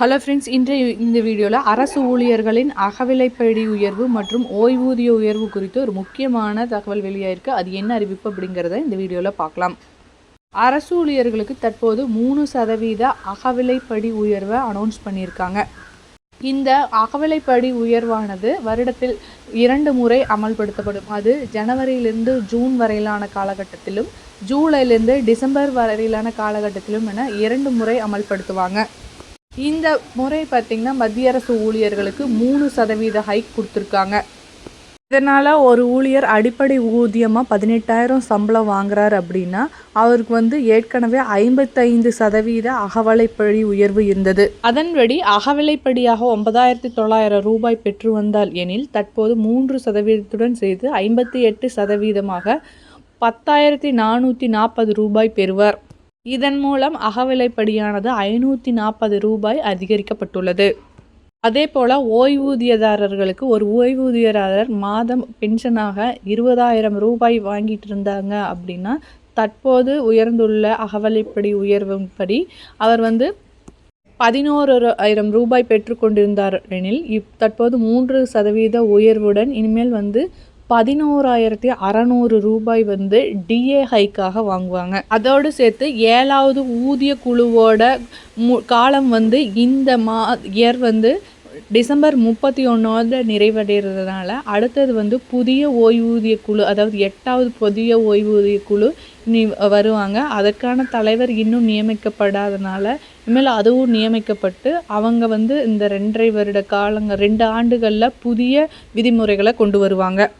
Hello friends இன்றைய இந்த வீடியோவில் அரசு ஊழியர்களின் அகவிலைப்படி உயர்வு மற்றும் ஓய்வூதிய உயர்வு குறித்து ஒரு முக்கியமான தகவல் வெளியாயிருக்கு. அது என்ன அறிவிப்பு அப்படிங்கிறத இந்த வீடியோவில் பார்க்கலாம். அரசு ஊழியர்களுக்கு தற்போது மூணு சதவீத அகவிலைப்படி உயர்வை அனௌன்ஸ் பண்ணியிருக்காங்க. இந்த அகவிலைப்படி உயர்வானது வருடத்தில் இரண்டு முறை அமல்படுத்தப்படும். அது ஜனவரியிலிருந்து ஜூன் வரையிலான காலகட்டத்திலும் ஜூலையிலிருந்து டிசம்பர் வரையிலான காலகட்டத்திலும் என இரண்டு முறை அமல்படுத்துவாங்க. இந்த முறை பார்த்திங்கன்னா மத்திய அரசு ஊழியர்களுக்கு மூணு சதவீத ஹைக் கொடுத்துருக்காங்க. இதனால் ஒரு ஊழியர் அடிப்படை ஊதியமாக பதினெட்டாயிரம் சம்பளம் வாங்குறாரு அப்படின்னா அவருக்கு வந்து ஏற்கனவே ஐம்பத்தைந்து சதவீத அகவலைப்படி உயர்வு இருந்தது. அதன்படி அகவலைப்படியாக ஒன்பதாயிரத்தி தொள்ளாயிரம் ரூபாய் பெற்று வந்தால் எனில் தற்போது மூன்று சதவீதத்துடன் சேர்த்து ஐம்பத்தி எட்டு சதவீதமாக பத்தாயிரத்தி நானூற்றி நாற்பது ரூபாய் பெறுவார். இதன் மூலம் அகவிலைப்படியானது ஐநூற்றி நாற்பது ரூபாய் அதிகரிக்கப்பட்டுள்ளது. அதே போல் ஓய்வூதியதாரர்களுக்கு ஒரு ஓய்வூதியதாரர் மாதம் பென்ஷனாக இருபதாயிரம் ரூபாய் வாங்கிட்டு இருந்தாங்க அப்படின்னா தற்போது உயர்ந்துள்ள அகவலைப்படி உயர்வுப்படி அவர் வந்து பதினோரு ஆயிரம் ரூபாய் பெற்றுக்கொண்டிருந்தார் எனில் இப் தற்போது மூன்று சதவீத உயர்வுடன் இனிமேல் வந்து பதினோராயிரத்தி அறநூறு ரூபாய் வந்து டிஏ ஹைக்காக வாங்குவாங்க. அதோடு சேர்த்து ஏழாவது ஊதிய குழுவோட மு காலம் வந்து இந்த மா இயர் வந்து டிசம்பர் முப்பத்தி ஒன்றாவது நிறைவடைகிறதுனால அடுத்தது வந்து புதிய ஓய்வூதிய குழு அதாவது எட்டாவது புதிய ஓய்வூதிய குழு நீ வருவாங்க. அதற்கான தலைவர் இன்னும் நியமிக்கப்படாதனால இனிமேல் அதுவும் நியமிக்கப்பட்டு அவங்க வந்து இந்த ரெண்டரை வருட காலங்க ரெண்டு ஆண்டுகளில் புதிய விதிமுறைகளை கொண்டு வருவாங்க.